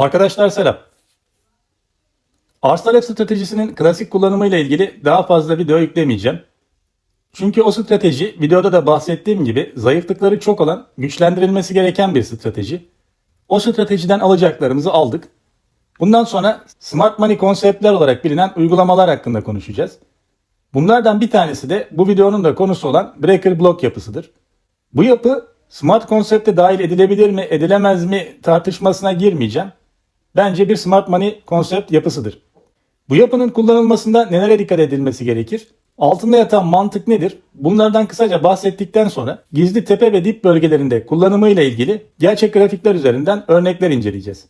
Arkadaşlar selam. Arz talep stratejisinin klasik kullanımı ile ilgili daha fazla video yüklemeyeceğim. Çünkü o strateji videoda da bahsettiğim gibi zayıflıkları çok olan, güçlendirilmesi gereken bir strateji. O stratejiden alacaklarımızı aldık. Bundan sonra smart money konseptler olarak bilinen uygulamalar hakkında konuşacağız. Bunlardan bir tanesi de bu videonun da konusu olan breaker block yapısıdır. Bu yapı smart konsepte dahil edilebilir mi, edilemez mi tartışmasına girmeyeceğim. Bence bir smart money konsept yapısıdır. Bu yapının kullanılmasında nelere dikkat edilmesi gerekir? Altında yatan mantık nedir? Bunlardan kısaca bahsettikten sonra gizli tepe ve dip bölgelerinde kullanımı ile ilgili gerçek grafikler üzerinden örnekler inceleyeceğiz.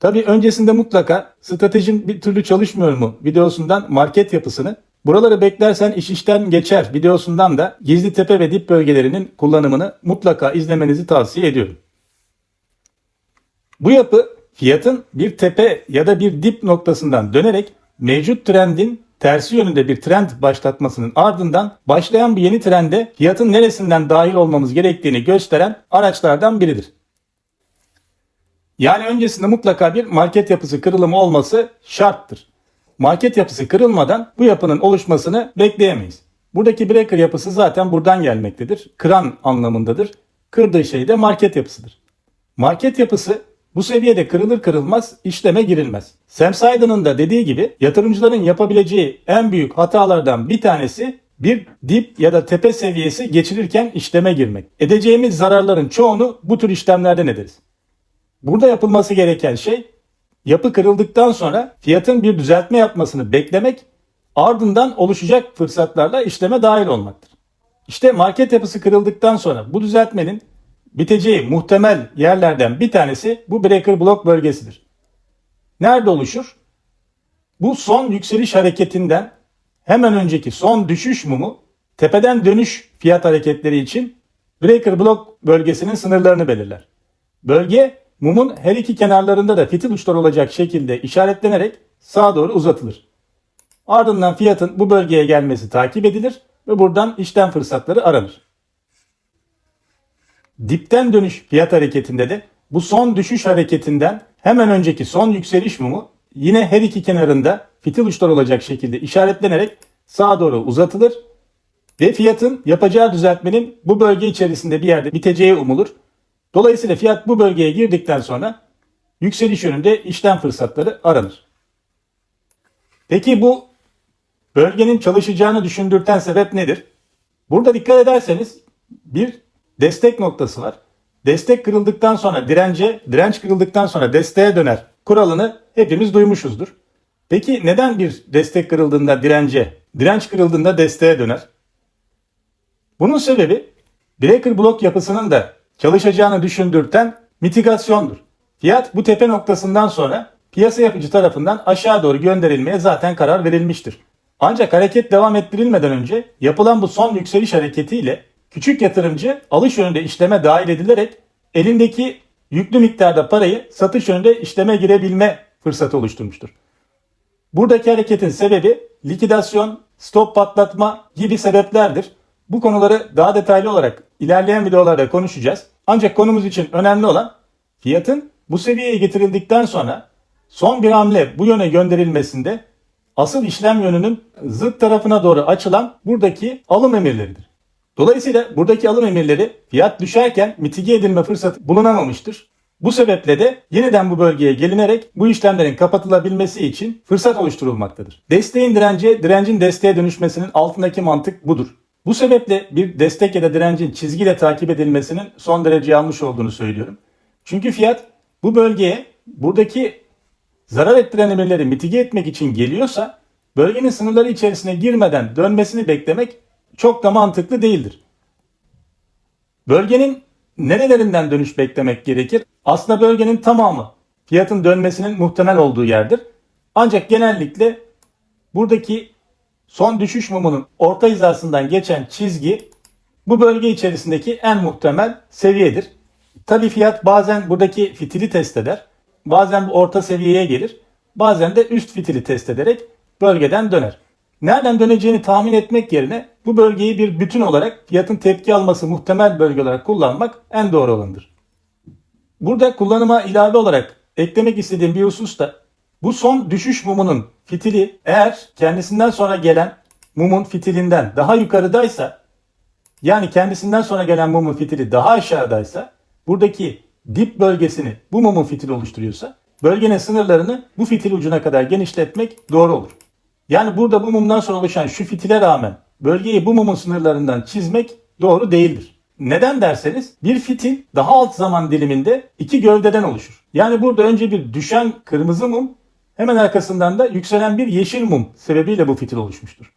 Tabi öncesinde mutlaka stratejin bir türlü çalışmıyor mu videosundan market yapısını, buraları beklersen iş işten geçer videosundan da gizli tepe ve dip bölgelerinin kullanımını mutlaka izlemenizi tavsiye ediyorum. Bu yapı fiyatın bir tepe ya da bir dip noktasından dönerek mevcut trendin tersi yönünde bir trend başlatmasının ardından başlayan bu yeni trende fiyatın neresinden dahil olmamız gerektiğini gösteren araçlardan biridir. Yani öncesinde mutlaka bir market yapısı kırılımı olması şarttır. Market yapısı kırılmadan bu yapının oluşmasını bekleyemeyiz. Buradaki breaker yapısı zaten buradan gelmektedir. Kıran anlamındadır. Kırdığı şey de market yapısıdır. Market yapısı bu seviyede kırılır kırılmaz işleme girilmez. Sam Saiden'ın da dediği gibi yatırımcıların yapabileceği en büyük hatalardan bir tanesi bir dip ya da tepe seviyesi geçirirken işleme girmek. Edeceğimiz zararların çoğunu bu tür işlemlerden ederiz. Burada yapılması gereken şey yapı kırıldıktan sonra fiyatın bir düzeltme yapmasını beklemek ardından oluşacak fırsatlarla işleme dahil olmaktır. İşte market yapısı kırıldıktan sonra bu düzeltmenin biteceği muhtemel yerlerden bir tanesi bu breaker block bölgesidir. Nerede oluşur? Bu son yükseliş hareketinden hemen önceki son düşüş mumu tepeden dönüş fiyat hareketleri için breaker block bölgesinin sınırlarını belirler. Bölge mumun her iki kenarlarında da fitil uçları olacak şekilde işaretlenerek sağa doğru uzatılır. Ardından fiyatın bu bölgeye gelmesi takip edilir ve buradan işlem fırsatları aranır. Dipten dönüş fiyat hareketinde de bu son düşüş hareketinden hemen önceki son yükseliş mumu yine her iki kenarında fitil uçlar olacak şekilde işaretlenerek sağa doğru uzatılır ve fiyatın yapacağı düzeltmenin bu bölge içerisinde bir yerde biteceği umulur. Dolayısıyla fiyat bu bölgeye girdikten sonra yükseliş yönünde işlem fırsatları aranır. Peki bu bölgenin çalışacağını düşündürten sebep nedir? Burada dikkat ederseniz bir destek noktası var. Destek kırıldıktan sonra dirence, direnç kırıldıktan sonra desteğe döner kuralını hepimiz duymuşuzdur. Peki neden bir destek kırıldığında dirence, direnç kırıldığında desteğe döner? Bunun sebebi breaker blok yapısının da çalışacağını düşündürten mitigasyondur. Fiyat bu tepe noktasından sonra piyasa yapıcı tarafından aşağı doğru gönderilmeye zaten karar verilmiştir. Ancak hareket devam ettirilmeden önce yapılan bu son yükseliş hareketiyle küçük yatırımcı alış yönünde işleme dahil edilerek elindeki yüklü miktarda parayı satış yönünde işleme girebilme fırsatı oluşturmuştur. Buradaki hareketin sebebi likidasyon, stop patlatma gibi sebeplerdir. Bu konuları daha detaylı olarak ilerleyen videolarda konuşacağız. Ancak konumuz için önemli olan fiyatın bu seviyeye getirildikten sonra son bir hamle bu yöne gönderilmesinde asıl işlem yönünün zıt tarafına doğru açılan buradaki alım emirleridir. Dolayısıyla buradaki alım emirleri fiyat düşerken mitige edilme fırsatı bulunamamıştır. Bu sebeple de yeniden bu bölgeye gelinerek bu işlemlerin kapatılabilmesi için fırsat oluşturulmaktadır. Desteğin dirence, direncin desteğe dönüşmesinin altındaki mantık budur. Bu sebeple bir destek ya da direncin çizgiyle takip edilmesinin son derece yanlış olduğunu söylüyorum. Çünkü fiyat bu bölgeye buradaki zarar ettiren emirleri mitige etmek için geliyorsa bölgenin sınırları içerisine girmeden dönmesini beklemek çok da mantıklı değildir. Bölgenin nerelerinden dönüş beklemek gerekir? Aslında bölgenin tamamı fiyatın dönmesinin muhtemel olduğu yerdir. Ancak genellikle buradaki son düşüş mumunun orta hizasından geçen çizgi bu bölge içerisindeki en muhtemel seviyedir. Tabi fiyat bazen buradaki fitili test eder. Bazen bu orta seviyeye gelir. Bazen de üst fitili test ederek bölgeden döner. Nereden döneceğini tahmin etmek yerine bu bölgeyi bir bütün olarak fiyatın tepki alması muhtemel bölge olarak kullanmak en doğru olanıdır. Burada kullanıma ilave olarak eklemek istediğim bir husus da bu son düşüş mumunun fitili eğer kendisinden sonra gelen mumun fitilinden daha yukarıdaysa yani kendisinden sonra gelen mumun fitili daha aşağıdaysa buradaki dip bölgesini bu mumun fitili oluşturuyorsa bölgenin sınırlarını bu fitil ucuna kadar genişletmek doğru olur. Yani burada bu mumdan sonra oluşan şu fitile rağmen bölgeyi bu mumun sınırlarından çizmek doğru değildir. Neden derseniz bir fitil daha alt zaman diliminde iki gövdeden oluşur. Yani burada önce bir düşen kırmızı mum hemen arkasından da yükselen bir yeşil mum sebebiyle bu fitil oluşmuştur.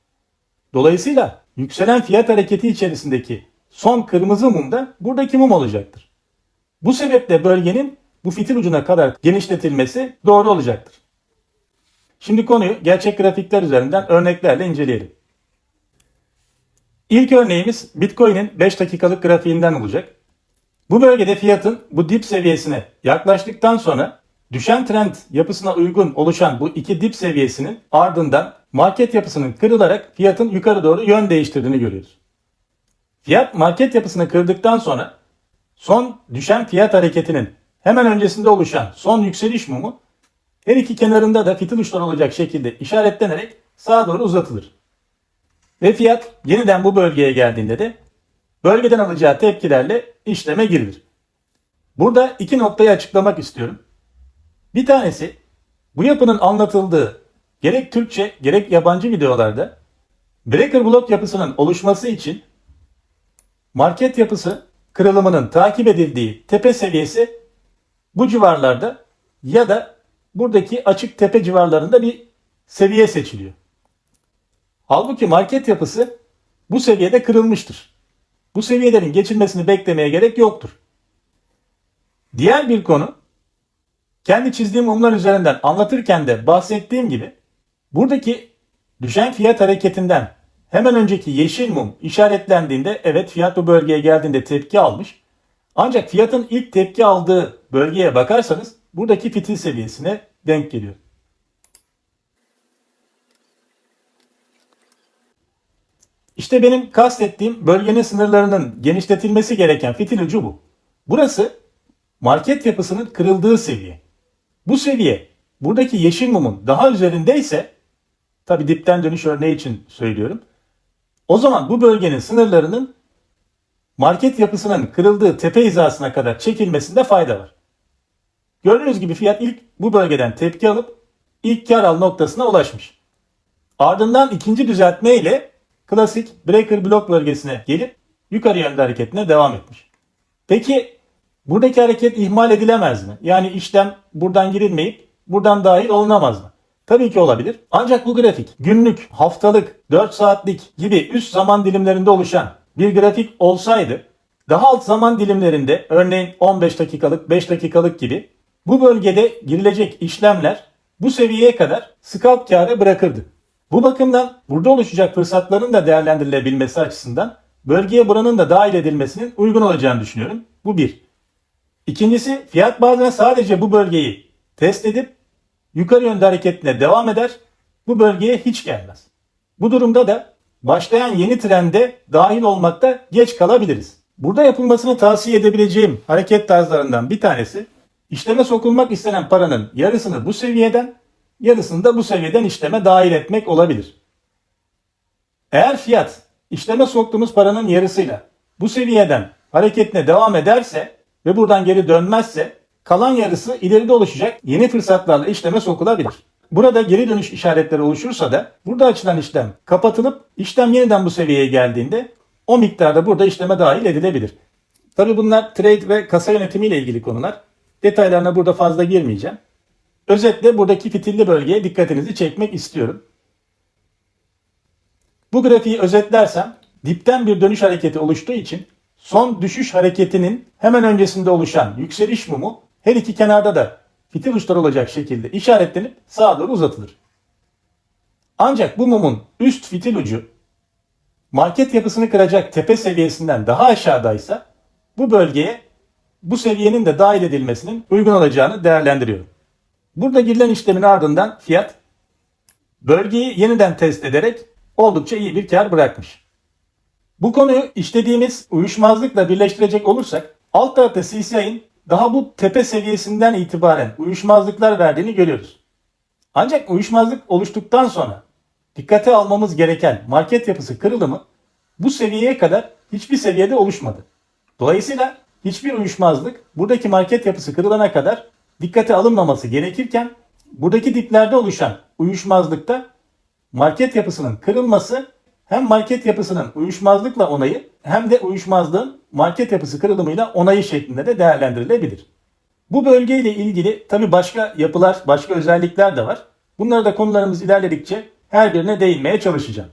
Dolayısıyla yükselen fiyat hareketi içerisindeki son kırmızı mum da buradaki mum olacaktır. Bu sebeple bölgenin bu fitil ucuna kadar genişletilmesi doğru olacaktır. Şimdi konuyu gerçek grafikler üzerinden örneklerle inceleyelim. İlk örneğimiz Bitcoin'in 5 dakikalık grafiğinden olacak. Bu bölgede fiyatın bu dip seviyesine yaklaştıktan sonra düşen trend yapısına uygun oluşan bu iki dip seviyesinin ardından market yapısının kırılarak fiyatın yukarı doğru yön değiştirdiğini görüyoruz. Fiyat market yapısını kırdıktan sonra son düşen fiyat hareketinin hemen öncesinde oluşan son yükseliş mumu her iki kenarında da fitil uçları olacak şekilde işaretlenerek sağa doğru uzatılır. Ve fiyat yeniden bu bölgeye geldiğinde de bölgeden alacağı tepkilerle işleme girilir. Burada iki noktayı açıklamak istiyorum. Bir tanesi bu yapının anlatıldığı gerek Türkçe gerek yabancı videolarda breaker block yapısının oluşması için market yapısı kırılımının takip edildiği tepe seviyesi bu civarlarda ya da buradaki açık tepe civarlarında bir seviye seçiliyor. Halbuki market yapısı bu seviyede kırılmıştır. Bu seviyelerin geçilmesini beklemeye gerek yoktur. Diğer bir konu kendi çizdiğim mumlar üzerinden anlatırken de bahsettiğim gibi buradaki düşen fiyat hareketinden hemen önceki yeşil mum işaretlendiğinde evet fiyat bu bölgeye geldiğinde tepki almış. Ancak fiyatın ilk tepki aldığı bölgeye bakarsanız buradaki fitil seviyesine denk geliyor. İşte benim kastettiğim bölgenin sınırlarının genişletilmesi gereken fitil ucu bu. Burası market yapısının kırıldığı seviye. Bu seviye buradaki yeşil mumun daha üzerindeyse tabi dipten dönüş örneği için söylüyorum. O zaman bu bölgenin sınırlarının market yapısının kırıldığı tepe hizasına kadar çekilmesinde fayda var. Gördüğünüz gibi fiyat ilk bu bölgeden tepki alıp ilk kar al noktasına ulaşmış. Ardından ikinci düzeltme ile klasik breaker block bölgesine gelip yukarı yönde hareketine devam etmiş. Peki buradaki hareket ihmal edilemez mi? Yani işlem buradan girilmeyip buradan dahil olunamaz mı? Tabii ki olabilir. Ancak bu grafik günlük, haftalık, 4 saatlik gibi üst zaman dilimlerinde oluşan bir grafik olsaydı daha alt zaman dilimlerinde örneğin 15 dakikalık, 5 dakikalık gibi bu bölgede girilecek işlemler bu seviyeye kadar scalp karı bırakırdı. Bu bakımdan burada oluşacak fırsatların da değerlendirilebilmesi açısından bölgeye buranın da dahil edilmesinin uygun olacağını düşünüyorum. Bu bir. İkincisi fiyat bazen sadece bu bölgeyi test edip yukarı yönde hareketine devam eder. Bu bölgeye hiç gelmez. Bu durumda da başlayan yeni trende dahil olmakta geç kalabiliriz. Burada yapılmasını tavsiye edebileceğim hareket tarzlarından bir tanesi işleme sokulmak istenen paranın yarısını bu seviyeden yarısını da bu seviyeden işleme dahil etmek olabilir. Eğer fiyat işleme soktuğumuz paranın yarısıyla bu seviyeden hareketine devam ederse ve buradan geri dönmezse kalan yarısı ileride oluşacak yeni fırsatlarla işleme sokulabilir. Burada geri dönüş işaretleri oluşursa da burada açılan işlem kapatılıp işlem yeniden bu seviyeye geldiğinde o miktarda burada işleme dahil edilebilir. Tabi bunlar trade ve kasa yönetimi ile ilgili konular. Detaylarına burada fazla girmeyeceğim. Özetle buradaki fitilli bölgeye dikkatinizi çekmek istiyorum. Bu grafiği özetlersem dipten bir dönüş hareketi oluştuğu için son düşüş hareketinin hemen öncesinde oluşan yükseliş mumu her iki kenarda da fitil uçları olacak şekilde işaretlenip sağa doğru uzatılır. Ancak bu mumun üst fitil ucu market yapısını kıracak tepe seviyesinden daha aşağıdaysa bu bölgeye bu seviyenin de dahil edilmesinin uygun olacağını değerlendiriyorum. Burada girilen işlemin ardından fiyat bölgeyi yeniden test ederek oldukça iyi bir kar bırakmış. Bu konuyu işlediğimiz uyuşmazlıkla birleştirecek olursak alt tarafta CCI'nin daha bu tepe seviyesinden itibaren uyuşmazlıklar verdiğini görüyoruz. Ancak uyuşmazlık oluştuktan sonra dikkate almamız gereken market yapısı kırılımı bu seviyeye kadar hiçbir seviyede oluşmadı. Dolayısıyla hiçbir uyuşmazlık buradaki market yapısı kırılana kadar dikkate alınmaması gerekirken buradaki diplerde oluşan uyuşmazlıkta market yapısının kırılması hem market yapısının uyuşmazlıkla onayı hem de uyuşmazlığın market yapısı kırılımıyla onayı şeklinde de değerlendirilebilir. Bu bölgeyle ilgili tabi başka yapılar, başka özellikler de var. Bunları da konularımız ilerledikçe her birine değinmeye çalışacağım.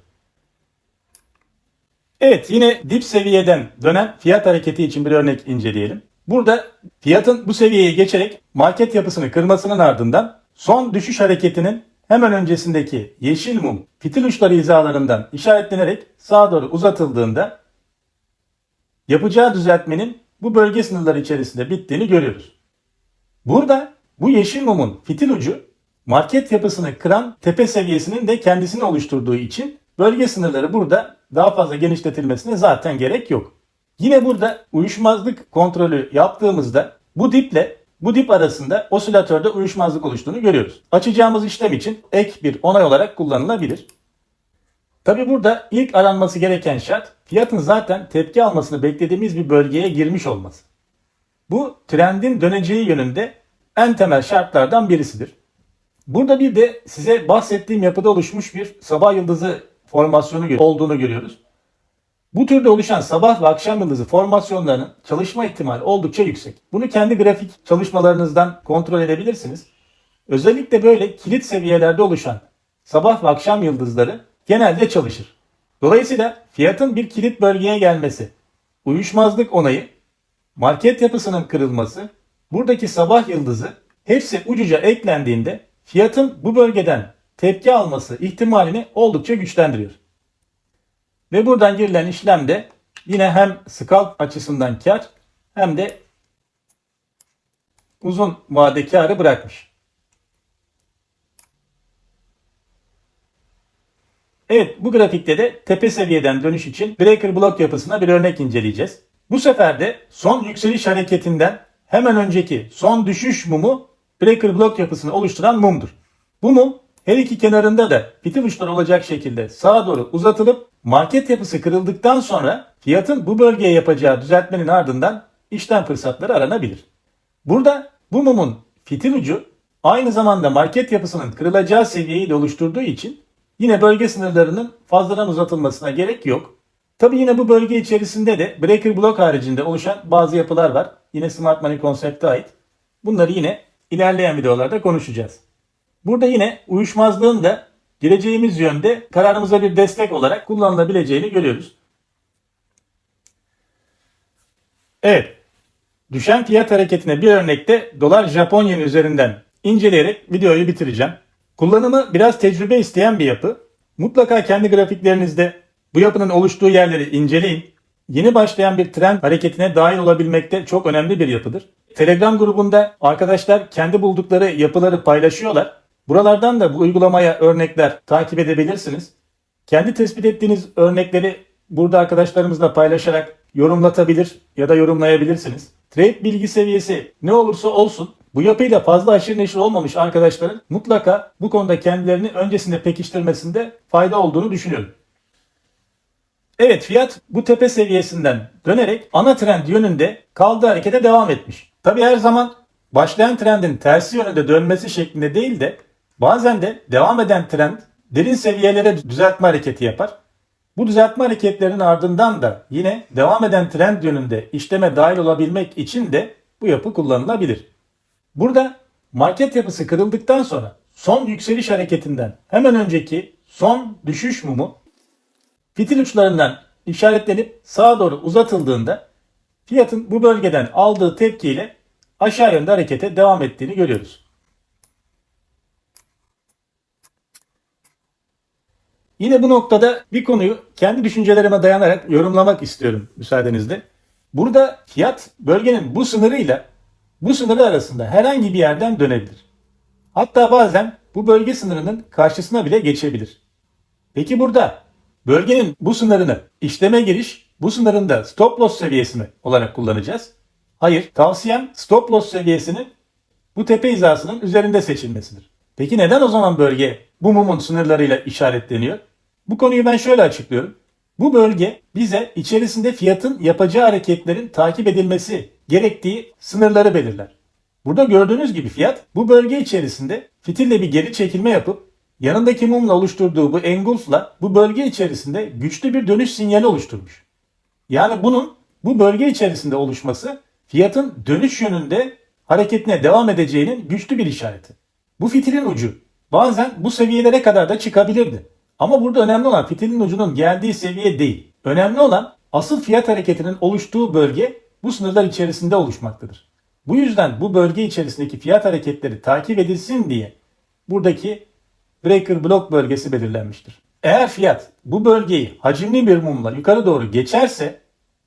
Evet yine dip seviyeden dönen fiyat hareketi için bir örnek inceleyelim. Burada fiyatın bu seviyeye geçerek market yapısını kırmasının ardından son düşüş hareketinin hemen öncesindeki yeşil mum fitil uçları hizalarından işaretlenerek sağa doğru uzatıldığında yapacağı düzeltmenin bu bölge sınırları içerisinde bittiğini görüyoruz. Burada bu yeşil mumun fitil ucu market yapısını kıran tepe seviyesinin de kendisini oluşturduğu için bölge sınırları burada daha fazla genişletilmesine zaten gerek yok. Yine burada uyuşmazlık kontrolü yaptığımızda bu diple bu dip arasında osilatörde uyuşmazlık oluştuğunu görüyoruz. Açacağımız işlem için ek bir onay olarak kullanılabilir. Tabi burada ilk aranması gereken şart fiyatın zaten tepki almasını beklediğimiz bir bölgeye girmiş olması. Bu trendin döneceği yönünde en temel şartlardan birisidir. Burada bir de size bahsettiğim yapıda oluşmuş bir sabah yıldızı formasyonu olduğunu görüyoruz. Bu türde oluşan sabah ve akşam yıldızı formasyonlarının çalışma ihtimali oldukça yüksek. Bunu kendi grafik çalışmalarınızdan kontrol edebilirsiniz. Özellikle böyle kilit seviyelerde oluşan sabah ve akşam yıldızları genelde çalışır. Dolayısıyla fiyatın bir kilit bölgeye gelmesi, uyuşmazlık onayı, market yapısının kırılması, buradaki sabah yıldızı hepsi ucuca eklendiğinde fiyatın bu bölgeden tepki alması ihtimalini oldukça güçlendiriyor. Ve buradan girilen işlem de yine hem scalp açısından kar hem de uzun vade karı bırakmış. Evet bu grafikte de tepe seviyeden dönüş için breaker blok yapısına bir örnek inceleyeceğiz. Bu sefer de son yükseliş hareketinden hemen önceki son düşüş mumu breaker blok yapısını oluşturan mumdur. Bu mum her iki kenarında da fitil uçları olacak şekilde sağa doğru uzatılıp market yapısı kırıldıktan sonra fiyatın bu bölgeye yapacağı düzeltmenin ardından işlem fırsatları aranabilir. Burada bu mumun fitil ucu aynı zamanda market yapısının kırılacağı seviyeyi de oluşturduğu için yine bölge sınırlarının fazladan uzatılmasına gerek yok. Tabi yine bu bölge içerisinde de breaker block haricinde oluşan bazı yapılar var. Yine Smart Money konsepte ait. Bunları yine ilerleyen videolarda konuşacağız. Burada yine uyuşmazlığın da gireceğimiz yönde kararımıza bir destek olarak kullanılabileceğini görüyoruz. Evet. Düşen fiyat hareketine bir örnekte dolar Japon yeni üzerinden inceleyerek videoyu bitireceğim. Kullanımı biraz tecrübe isteyen bir yapı. Mutlaka kendi grafiklerinizde bu yapının oluştuğu yerleri inceleyin. Yeni başlayan bir trend hareketine dahil olabilmekte çok önemli bir yapıdır. Telegram grubunda arkadaşlar kendi buldukları yapıları paylaşıyorlar. Buralardan da bu uygulamaya örnekler takip edebilirsiniz. Kendi tespit ettiğiniz örnekleri burada arkadaşlarımızla paylaşarak yorumlatabilir ya da yorumlayabilirsiniz. Trade bilgi seviyesi ne olursa olsun bu yapıyla fazla aşırı neşir olmamış arkadaşların mutlaka bu konuda kendilerini öncesinde pekiştirmesinde fayda olduğunu düşünüyorum. Evet fiyat bu tepe seviyesinden dönerek ana trend yönünde kaldığı harekete devam etmiş. Tabi her zaman başlayan trendin tersi yönünde dönmesi şeklinde değil de bazen de devam eden trend derin seviyelere düzeltme hareketi yapar. Bu düzeltme hareketlerinin ardından da yine devam eden trend yönünde işleme dahil olabilmek için de bu yapı kullanılabilir. Burada market yapısı kırıldıktan sonra son yükseliş hareketinden hemen önceki son düşüş mumu fitil uçlarından işaretlenip sağa doğru uzatıldığında fiyatın bu bölgeden aldığı tepkiyle aşağı yönde harekete devam ettiğini görüyoruz. Yine bu noktada bir konuyu kendi düşüncelerime dayanarak yorumlamak istiyorum müsaadenizle. Burada fiyat bölgenin bu sınırıyla bu sınırı arasında herhangi bir yerden dönebilir. Hatta bazen bu bölge sınırının karşısına bile geçebilir. Peki burada bölgenin bu sınırını işleme giriş, bu sınırın stop loss seviyesini olarak kullanacağız. Hayır, tavsiyem stop loss seviyesinin bu tepe hizasının üzerinde seçilmesidir. Peki neden o zaman bölge bu mumun sınırlarıyla işaretleniyor? Bu konuyu ben şöyle açıklıyorum. Bu bölge bize içerisinde fiyatın yapacağı hareketlerin takip edilmesi gerektiği sınırları belirler. Burada gördüğünüz gibi fiyat bu bölge içerisinde fitille bir geri çekilme yapıp yanındaki mumla oluşturduğu bu engulfla bu bölge içerisinde güçlü bir dönüş sinyali oluşturmuş. Yani bunun bu bölge içerisinde oluşması fiyatın dönüş yönünde hareketine devam edeceğinin güçlü bir işareti. Bu fitilin ucu bazen bu seviyelere kadar da çıkabilirdi. Ama burada önemli olan fitilin ucunun geldiği seviye değil. Önemli olan asıl fiyat hareketinin oluştuğu bölge bu sınırlar içerisinde oluşmaktadır. Bu yüzden bu bölge içerisindeki fiyat hareketleri takip edilsin diye buradaki breaker block bölgesi belirlenmiştir. Eğer fiyat bu bölgeyi hacimli bir mumla yukarı doğru geçerse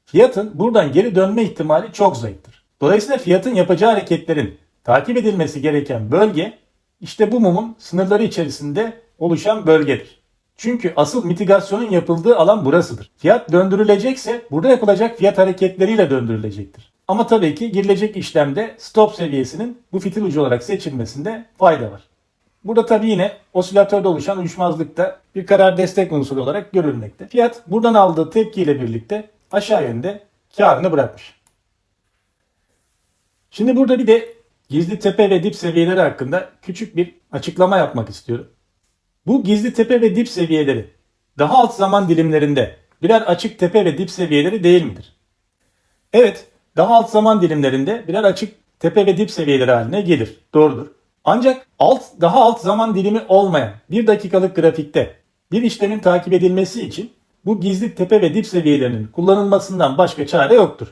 fiyatın buradan geri dönme ihtimali çok zayıftır. Dolayısıyla fiyatın yapacağı hareketlerin takip edilmesi gereken bölge işte bu mumun sınırları içerisinde oluşan bölgedir. Çünkü asıl mitigasyonun yapıldığı alan burasıdır. Fiyat döndürülecekse burada yapılacak fiyat hareketleriyle döndürülecektir. Ama tabii ki girilecek işlemde stop seviyesinin bu fitil ucu olarak seçilmesinde fayda var. Burada tabii yine osilatörde oluşan uyuşmazlıkta bir karar destek unsuru olarak görülmekte. Fiyat buradan aldığı tepkiyle birlikte aşağı yönde karını bırakmış. Şimdi burada bir de gizli tepe ve dip seviyeleri hakkında küçük bir açıklama yapmak istiyorum. Bu gizli tepe ve dip seviyeleri daha alt zaman dilimlerinde birer açık tepe ve dip seviyeleri değil midir? Evet, daha alt zaman dilimlerinde birer açık tepe ve dip seviyeleri haline gelir. Doğrudur. Ancak alt daha alt zaman dilimi olmayan bir dakikalık grafikte bir işlemin takip edilmesi için bu gizli tepe ve dip seviyelerinin kullanılmasından başka çare yoktur.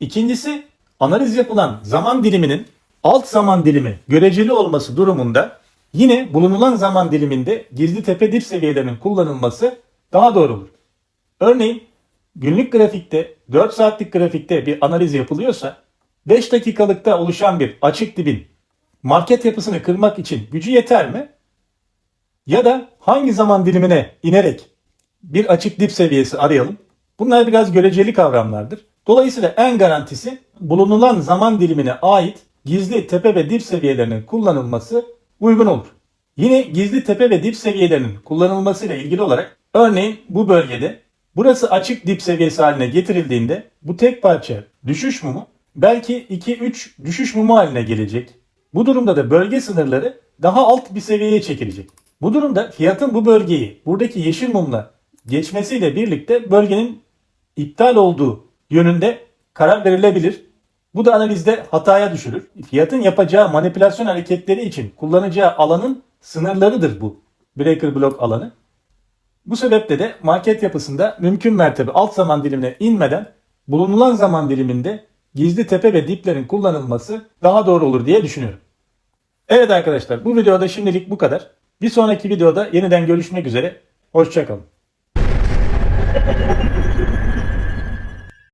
İkincisi analiz yapılan zaman diliminin alt zaman dilimi göreceli olması durumunda yine bulunulan zaman diliminde gizli tepe dip seviyelerinin kullanılması daha doğru olur. Örneğin günlük grafikte 4 saatlik grafikte bir analiz yapılıyorsa 5 dakikalıkta oluşan bir açık dibin market yapısını kırmak için gücü yeter mi? Ya da hangi zaman dilimine inerek bir açık dip seviyesi arayalım? Bunlar biraz göreceli kavramlardır. Dolayısıyla en garantisi bulunulan zaman dilimine ait gizli tepe ve dip seviyelerinin kullanılması uygun olur. Yine gizli tepe ve dip seviyelerinin kullanılmasıyla ilgili olarak örneğin bu bölgede burası açık dip seviyesi haline getirildiğinde bu tek parça düşüş mumu belki 2-3 düşüş mumu haline gelecek. Bu durumda da bölge sınırları daha alt bir seviyeye çekilecek. Bu durumda fiyatın bu bölgeyi buradaki yeşil mumla geçmesiyle birlikte bölgenin iptal olduğu yönünde karar verilebilir. Bu da analizde hataya düşürür. Fiyatın yapacağı manipülasyon hareketleri için kullanacağı alanın sınırlarıdır bu. Breaker block alanı. Bu sebeple de market yapısında mümkün mertebe alt zaman dilimine inmeden bulunulan zaman diliminde gizli tepe ve diplerin kullanılması daha doğru olur diye düşünüyorum. Evet arkadaşlar bu videoda şimdilik bu kadar. Bir sonraki videoda yeniden görüşmek üzere. Hoşçakalın.